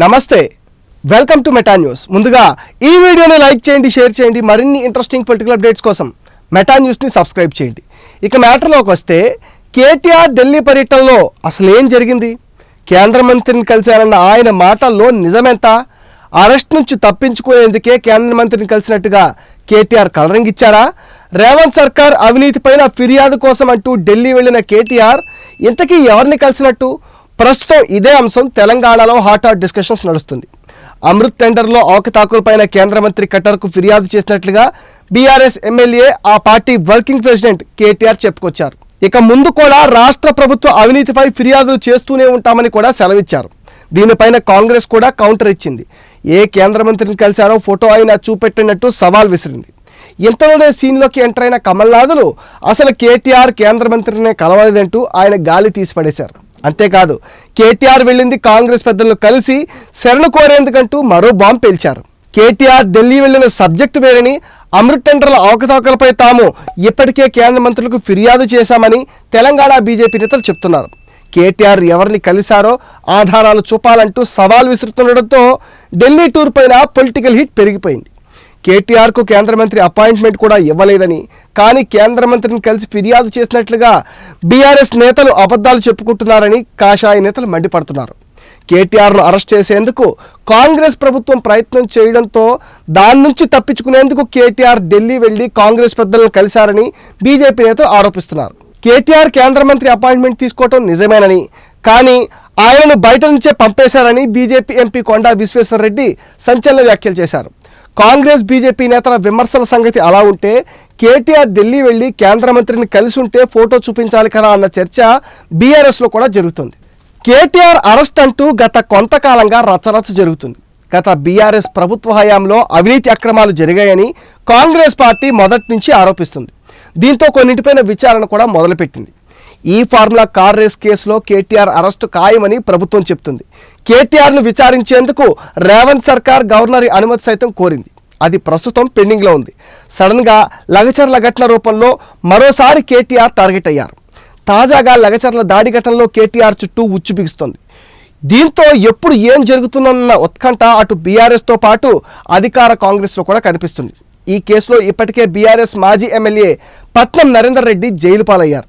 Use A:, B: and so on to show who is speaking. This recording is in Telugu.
A: నమస్తే. వెల్కమ్ టు మెటా న్యూస్ ముందుగా ఈ వీడియోని లైక్ చేయండి షేర్ చేయండి మరిన్ని ఇంట్రెస్టింగ్ పొలిటికల్ అప్డేట్స్ కోసం మెటా న్యూస్ని సబ్స్క్రైబ్ చేయండి. ఇక మ్యాటర్లోకి వస్తే కేటీఆర్ ఢిల్లీ పర్యటనలో అసలు ఏం జరిగింది? కేంద్ర మంత్రిని కలిశారన్న ఆయన మాటల్లో నిజమెంత? అరెస్ట్ నుంచి తప్పించుకునేందుకే కేంద్ర మంత్రిని కలిసినట్టుగా కేటీఆర్ కలరింగ్ ఇచ్చారా? రేవంత్ సర్కార్ అవినీతిపైన ఫిర్యాదు కోసం అంటూ ఢిల్లీ వెళ్ళిన కేటీఆర్ ఇంతకీ ఎవరిని కలిసినట్టు? ప్రస్తుతం ఇదే అంశం తెలంగాణలో హాట్ హాట్ డిస్కషన్స్ నడుస్తుంది. అమృత్ టెండర్లో అవకతాకులపైన కేంద్ర మంత్రి కట్టర్కు ఫిర్యాదు చేసినట్లుగా బీఆర్ఎస్ ఎమ్మెల్యే ఆ పార్టీ వర్కింగ్ ప్రెసిడెంట్ కేటీఆర్ చెప్పుకొచ్చారు. ఇక ముందు కూడా రాష్ట్ర ప్రభుత్వ అవినీతిపై ఫిర్యాదులు చేస్తూనే ఉంటామని కూడా సెలవిచ్చారు. దీనిపైన కాంగ్రెస్ కూడా కౌంటర్ ఇచ్చింది. ఏ కేంద్ర మంత్రిని కలిశారో ఫోటో అయినా చూపెట్టినట్టు సవాల్ విసిరింది. ఇంతలోనే సీన్లోకి ఎంటర్ అయిన కమల్నాథులు అసలు కేటీఆర్ కేంద్ర మంత్రినే కలవలేదంటూ ఆయన గాలి తీసి పడేశారు అంతేకాదు కేటీఆర్ వెళ్ళింది కాంగ్రెస్ పెద్దలను కలిసి శరణు కోరేందుకంటూ మరో బాంబు పేల్చారు. కేటీఆర్ ఢిల్లీ వెళ్ళిన సబ్జెక్టు వేరని అమృత్ టెండర్ల అవకతవకలపై తాము ఇప్పటికే కేంద్ర మంత్రులకు ఫిర్యాదు చేశామని తెలంగాణ బీజేపీ నేతలు చెప్తున్నారు. కేటీఆర్ ఎవరిని కలిశారో ఆధారాలు చూపాలంటూ సవాల్ విసురుతుండటంతో ఢిల్లీ టూర్ పైన పొలిటికల్ హిట్ పెరిగిపోయింది. కేటీఆర్కు కేంద్ర మంత్రి అపాయింట్మెంట్ కూడా ఇవ్వలేదని. కానీ కేంద్ర మంత్రిని కలిసి ఫిర్యాదు చేసినట్లుగా బీఆర్ఎస్ నేతలు అబద్ధాలు చెప్పుకుంటున్నారని కాషాయ నేతలు మండిపడుతున్నారు. కేటీఆర్ను అరెస్ట్ చేసేందుకు కాంగ్రెస్ ప్రభుత్వం ప్రయత్నం చేయడంతో దాని నుంచి తప్పించుకునేందుకు కేటీఆర్ ఢిల్లీ వెళ్ళి కాంగ్రెస్ పెద్దలను కలిశారని బీజేపీ నేతలు ఆరోపిస్తున్నారు. కేటీఆర్ కేంద్ర మంత్రి అపాయింట్మెంట్ తీసుకోవటం నిజమేనని కానీ ఆయనను బయట నుంచే పంపేశారని బీజేపీ ఎంపీ కొండా విశ్వేశ్వరరెడ్డి సంచలన వ్యాఖ్యలు చేశారు. కాంగ్రెస్ బీజేపీ నేతల విమర్శల సంగతి అలా ఉంటే కేటీఆర్ ఢిల్లీ వెళ్ళి కేంద్ర మంత్రిని కలిసి ఉంటే ఫోటో చూపించాలి కదా అన్న చర్చ బీఆర్ఎస్లో కూడా జరుగుతుంది. కేటీఆర్ అరెస్ట్ అంటూ గత కొంతకాలంగా రచరచ జరుగుతుంది. గత బీఆర్ఎస్ ప్రభుత్వ హయాంలో అవినీతి అక్రమాలు జరిగాయని కాంగ్రెస్ పార్టీ మొదటి నుంచి ఆరోపిస్తుంది. దీంతో కొన్నింటిపైన విచారణ కూడా మొదలుపెట్టింది. ఈ ఫార్ములా కార్ రేస్ కేసులో కేటీఆర్ అరెస్టు ఖాయమని ప్రభుత్వం చెప్తుంది. కేటీఆర్ను విచారించేందుకు రేవంత్ సర్కార్ గవర్నర్ అనుమతి సైతం కోరింది. అది ప్రస్తుతం పెండింగ్లో ఉంది. సడన్గా లగచర్ల ఘటన రూపంలో మరోసారి కేటీఆర్ టార్గెట్ అయ్యారు. తాజాగా లగచర్ల దాడి ఘటనలో కేటీఆర్ చుట్టూ ఉచ్చు బిగుస్తోంది. దీంతో ఎప్పుడు ఏం జరుగుతుందన్న ఉత్కంఠ అటు బీఆర్ఎస్తో పాటు అధికార కాంగ్రెస్లో కూడా కనిపిస్తుంది. ఈ కేసులో ఇప్పటికే బీఆర్ఎస్ మాజీ ఎమ్మెల్యే పట్నం నరేందర్ రెడ్డి జైలు పాలయ్యారు.